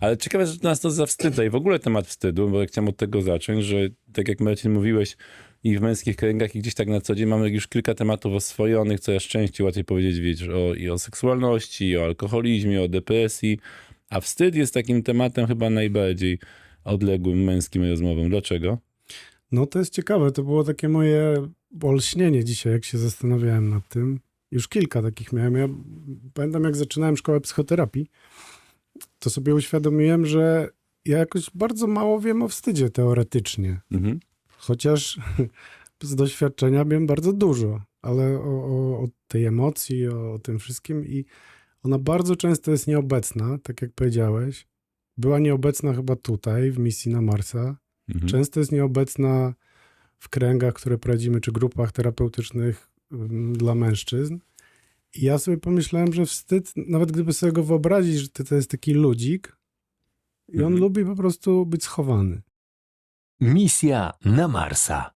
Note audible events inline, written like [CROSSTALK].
Ale ciekawe, że nas to zawstydza i w ogóle temat wstydu, bo ja chciałem od tego zacząć, że tak jak Marcin mówiłeś i w męskich kręgach i gdzieś tak na co dzień mamy już kilka tematów oswojonych, coraz częściej łatwiej powiedzieć wiesz, o, i o seksualności, i o alkoholizmie, o depresji, a wstyd jest takim tematem chyba najbardziej odległym męskim rozmowom. Dlaczego? No to jest ciekawe, to było takie moje olśnienie dzisiaj, jak się zastanawiałem nad tym. Już kilka takich miałem. Ja pamiętam, jak zaczynałem szkołę psychoterapii, to sobie uświadomiłem, że ja jakoś bardzo mało wiem o wstydzie teoretycznie. Mhm. Chociaż [LAUGHS] z doświadczenia wiem bardzo dużo, ale o, o, o tej emocji, o, o tym wszystkim i ona bardzo często jest nieobecna, tak jak powiedziałeś. Była nieobecna chyba tutaj, w misji na Marsa. Mhm. Często jest nieobecna w kręgach, które prowadzimy, czy grupach terapeutycznych dla mężczyzn. Ja sobie pomyślałem, że wstyd, nawet gdyby sobie go wyobrazić, że to, to jest taki ludzik i on Mhm. lubi po prostu być schowany. Misja na Marsa.